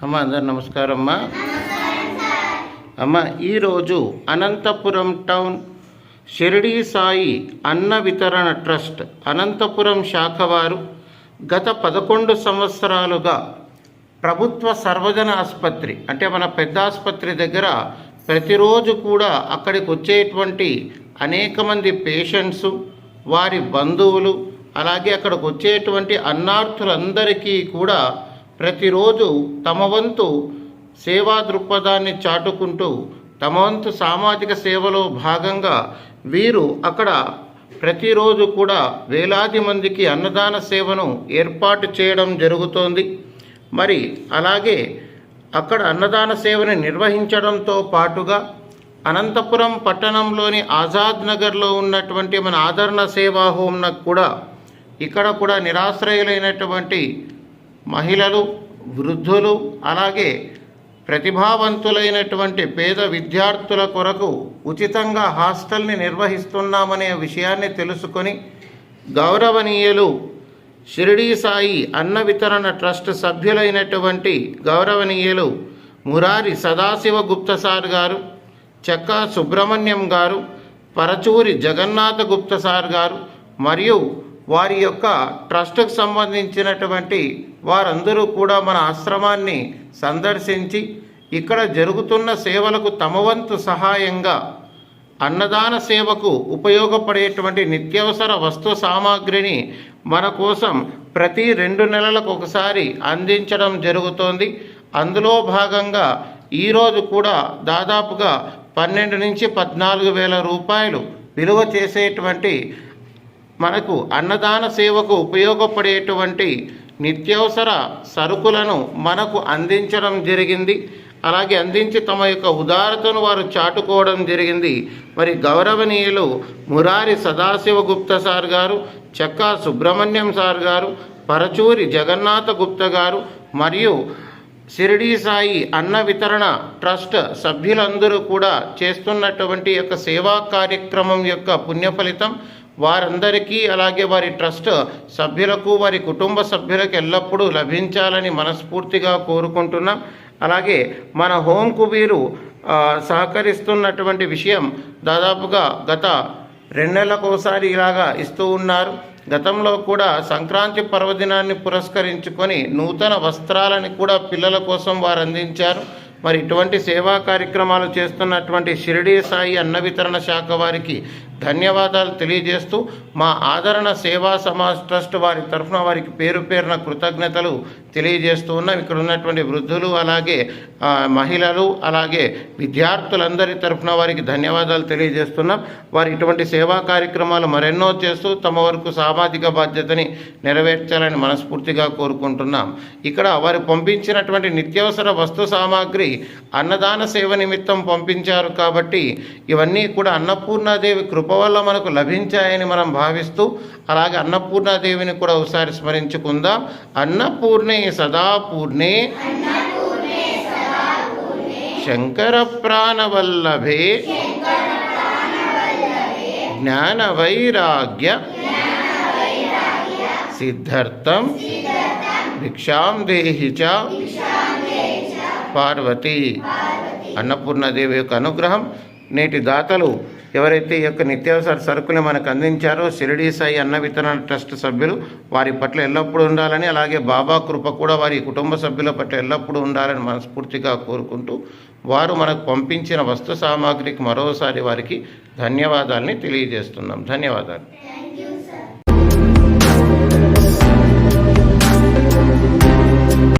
అమ్మ అందరు నమస్కారం అమ్మా అమ్మ ఈరోజు అనంతపురం టౌన్ షిరిడి సాయి అన్న వితరణ ట్రస్ట్ అనంతపురం శాఖ వారు గత పదకొండు సంవత్సరాలుగా ప్రభుత్వ సర్వజన ఆసుపత్రి అంటే మన పెద్ద ఆసుపత్రి దగ్గర ప్రతిరోజు కూడా అక్కడికి వచ్చేటువంటి అనేక మంది పేషెంట్స్ వారి బంధువులు అలాగే అక్కడికి వచ్చేటువంటి అన్నార్థులందరికీ కూడా ప్రతిరోజు తమ వంతు సేవా దృక్పథాన్ని చాటుకుంటూ తమ వంతు సామాజిక సేవలో భాగంగా వీరు అక్కడ ప్రతిరోజు కూడా వేలాది మందికి అన్నదాన సేవను ఏర్పాటు చేయడం జరుగుతోంది. మరి అలాగే అక్కడ అన్నదాన సేవను నిర్వహించడంతో పాటుగా అనంతపురం పట్టణంలోని ఆజాద్ నగర్లో ఉన్నటువంటి మన ఆదరణ సేవా హోంనకు కూడా ఇక్కడ కూడా నిరాశ్రయులైనటువంటి మహిళలు వృద్ధులు అలాగే ప్రతిభావంతులైనటువంటి పేద విద్యార్థుల కొరకు ఉచితంగా హాస్టల్ని నిర్వహిస్తున్నామనే విషయాన్ని తెలుసుకొని గౌరవనీయులు షిరిడీ సాయి అన్న వితరణ ట్రస్ట్ సభ్యులైనటువంటి గౌరవనీయులు మురారి సదాశివ గుప్తసార్ గారు చెక్కా సుబ్రహ్మణ్యం గారు పరచూరి జగన్నాథ గుప్త సార్ గారు మరియు వారి యొక్క ట్రస్ట్కు సంబంధించినటువంటి వారందరూ కూడా మన ఆశ్రమాన్ని సందర్శించి ఇక్కడ జరుగుతున్న సేవలకు తమ వంతు సహాయంగా అన్నదాన సేవకు ఉపయోగపడేటువంటి నిత్యవసర వస్తు సామాగ్రిని మన కోసం ప్రతి రెండు నెలలకు ఒకసారి అందించడం జరుగుతోంది. అందులో భాగంగా ఈరోజు కూడా దాదాపుగా పన్నెండు నుంచి పద్నాలుగు వేల రూపాయలు విలువ చేసేటువంటి మనకు అన్నదాన సేవకు ఉపయోగపడేటువంటి నిత్యావసర సరుకులను మనకు అందించడం జరిగింది. అలాగే అందించి తమ యొక్క ఉదారతను వారు చాటుకోవడం జరిగింది. మరి గౌరవనీయులు మురారి సదాశివ గుప్త సార్ గారు చెక్కా సుబ్రహ్మణ్యం సార్ గారు పరచూరి జగన్నాథ గుప్త గారు మరియు షిరిడీ సాయి అన్న వితరణ ట్రస్ట్ సభ్యులందరూ కూడా చేస్తున్నటువంటి యొక్క సేవా కార్యక్రమం యొక్క పుణ్యఫలితం వారందరికీ అలాగే వారి ట్రస్ట్ సభ్యులకు వారి కుటుంబ సభ్యులకు ఎల్లప్పుడూ లభించాలని మనస్ఫూర్తిగా కోరుకుంటున్నాం. అలాగే మన హోంకు వీరు సహకరిస్తున్నటువంటి విషయం దాదాపుగా గత రెండు నెలలకోసారి ఒకసారి ఇలాగా ఇస్తూ ఉన్నారు. గతంలో కూడా సంక్రాంతి పర్వదినాన్ని పురస్కరించుకొని నూతన వస్త్రాలని కూడా పిల్లల కోసం వారు అందించారు. మరి ఇటువంటి సేవా కార్యక్రమాలు చేస్తున్నటువంటి షిరిడీ సాయి అన్న వితరణ శాఖ వారికి ధన్యవాదాలు తెలియజేస్తూ మా ఆదరణ సేవా సమాజ్ ట్రస్ట్ వారి తరఫున వారికి పేరు పేరున కృతజ్ఞతలు తెలియజేస్తూ ఉన్నాం. ఇక్కడ ఉన్నటువంటి వృద్ధులు అలాగే మహిళలు అలాగే విద్యార్థులందరి తరఫున వారికి ధన్యవాదాలు తెలియజేస్తున్నాం. వారు ఇటువంటి సేవా కార్యక్రమాలు మరెన్నో చేస్తూ తమ వరకు సామాజిక బాధ్యతని నెరవేర్చాలని మనస్ఫూర్తిగా కోరుకుంటున్నాం. ఇక్కడ వారు పంపించినటువంటి నిత్యావసర వస్తు సామాగ్రి అన్నదాన సేవ నిమిత్తం పంపించారు కాబట్టి ఇవన్నీ కూడా అన్నపూర్ణాదేవి కృప వల్ల మనకు లభించాయని మనం భావిస్తూ అలాగే అన్నపూర్ణాదేవిని కూడా ఒకసారి స్మరించుకుందాం. అన్నపూర్ణే సదాపూర్ణే. శంకర ప్రాణవల్లభే జ్ఞాన వైరాగ్య సిద్ధార్థం. భిక్షాం దేహి చ. పార్వతి. అన్నపూర్ణదేవి యొక్క అనుగ్రహం. నేటి దాతలు ఎవరైతే ఈ యొక్క నిత్యావసర సరుకులు మనకు అందించారో షిరిడీ సాయి అన్న వితరణ ట్రస్ట్ సభ్యులు వారి పట్ల ఎల్లప్పుడూ ఉండాలని అలాగే బాబా కృప కూడా వారి కుటుంబ సభ్యుల పట్ల ఎల్లప్పుడూ ఉండాలని మనస్ఫూర్తిగా కోరుకుంటూ వారు మనకు పంపించిన వస్తు సామాగ్రికి మరోసారి వారికి ధన్యవాదాలని తెలియజేస్తున్నాం. ధన్యవాదాలు.